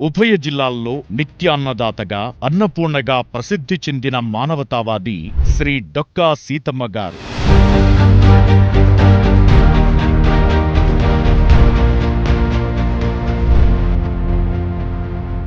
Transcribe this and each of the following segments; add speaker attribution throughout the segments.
Speaker 1: ఉభయ జిల్లాల్లో నిత్యాన్నదాతగా అన్నపూర్ణగా ప్రసిద్ధి చెందిన మానవతావాది శ్రీ డొక్కా సీతమ్మ గారు.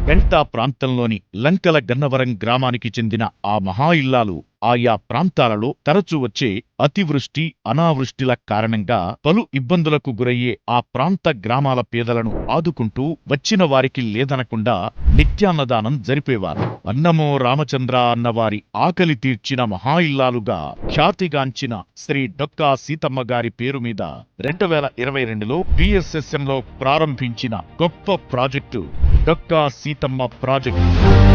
Speaker 1: పెంటా ప్రాంతంలోని లంకల గన్నవరం గ్రామానికి చెందిన ఆ మహా ఇల్లాలు ఆయా ప్రాంతాలలో తరచూ వచ్చే అతివృష్టి అనావృష్టిల కారణంగా పలు ఇబ్బందులకు గురయ్యే ఆ ప్రాంత గ్రామాల పేదలను ఆదుకుంటూ వచ్చిన వారికి లేదనకుండా నిత్యాన్నదానం జరిపేవారు. అన్నమో రామచంద్ర అన్నవారి ఆకలి తీర్చిన మహా ఇల్లాలుగా ఖ్యాతిగాంచిన శ్రీ డొక్కా సీతమ్మ గారి పేరు మీద రెండు వేల ఇరవై రెండులో లో ప్రారంభించిన గొప్ప ప్రాజెక్టు డొక్కా సీతమ్మ ప్రాజెక్టు.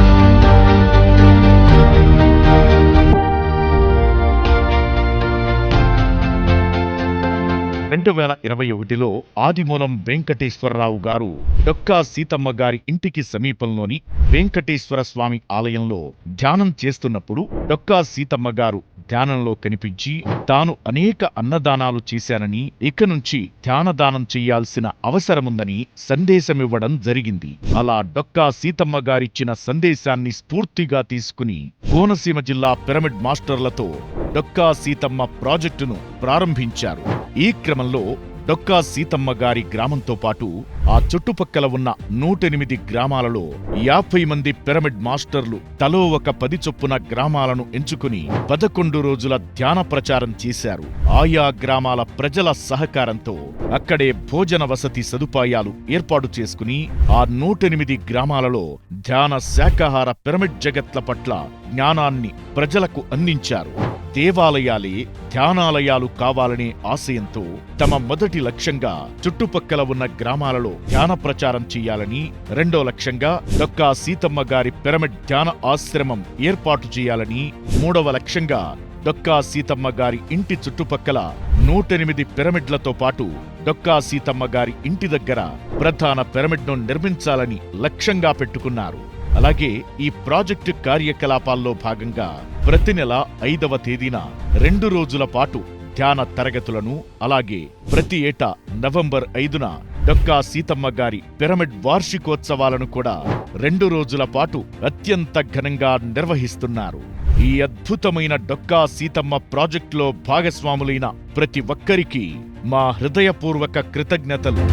Speaker 1: రెండు వేల ఇరవై ఒకటిలో ఆదిమూలం వెంకటేశ్వరరావు గారు డొక్కా సీతమ్మ గారి ఇంటికి సమీపంలోని వెంకటేశ్వర స్వామి ఆలయంలో ధ్యానం చేస్తున్నప్పుడు డొక్కా సీతమ్మ గారు ధ్యానంలో కనిపించి తాను అనేక అన్నదానాలు చేశానని ఇక నుంచి ధ్యానదానం చేయాల్సిన అవసరముందని సందేశమివ్వడం జరిగింది అలా డొక్కా సీతమ్మ గారిచ్చిన సందేశాన్ని స్ఫూర్తిగా తీసుకుని కోనసీమ జిల్లా పిరమిడ్ మాస్టర్లతో డొక్కా సీతమ్మ ప్రాజెక్టును ప్రారంభించారు. ఈ క్రమంలో డొక్కా సీతమ్మ గారి గ్రామంతో పాటు ఆ చుట్టుపక్కల ఉన్న నూటెనిమిది గ్రామాలలో యాభై మంది పిరమిడ్ మాస్టర్లు తలో ఒక పది చొప్పున గ్రామాలను ఎంచుకుని పదకొండు రోజుల ధ్యాన ప్రచారం చేశారు. ఆయా గ్రామాల ప్రజల సహకారంతో అక్కడే భోజన వసతి సదుపాయాలు ఏర్పాటు చేసుకుని ఆ నూటెనిమిది గ్రామాలలో ధ్యాన శాకాహార పిరమిడ్ జగత్ల పట్ల జ్ఞానాన్ని ప్రజలకు అందించారు. దేవాలయాలే ధ్యానాలయాలు కావాలనే ఆశయంతో తమ మొదటి లక్ష్యంగా చుట్టుపక్కల ఉన్న గ్రామాలలో ధ్యాన ప్రచారం చేయాలని రెండో లక్ష్యంగా డొక్కా సీతమ్మ గారి పిరమిడ్ ధ్యాన ఆశ్రమం ఏర్పాటు చేయాలని మూడవ లక్ష్యంగా డొక్కా సీతమ్మ గారి ఇంటి చుట్టుపక్కల నూటెనిమిది పిరమిడ్లతో పాటు డొక్కా సీతమ్మ గారి ఇంటి దగ్గర ప్రధాన పిరమిడ్ను నిర్మించాలని లక్ష్యంగా పెట్టుకున్నారు. అలాగే ఈ ప్రాజెక్టు కార్యకలాపాల్లో భాగంగా ప్రతి నెల ఐదవ తేదీన రెండు రోజుల పాటు ధ్యాన తరగతులను అలాగే ప్రతి ఏటా నవంబర్ ఐదున డొక్కా సీతమ్మ గారి పిరమిడ్ వార్షికోత్సవాలను కూడా రెండు రోజుల పాటు అత్యంత ఘనంగా నిర్వహిస్తున్నారు. ఈ అద్భుతమైన డొక్కా సీతమ్మ ప్రాజెక్టులో భాగస్వాములైన ప్రతి ఒక్కరికి మా హృదయపూర్వక కృతజ్ఞతలు.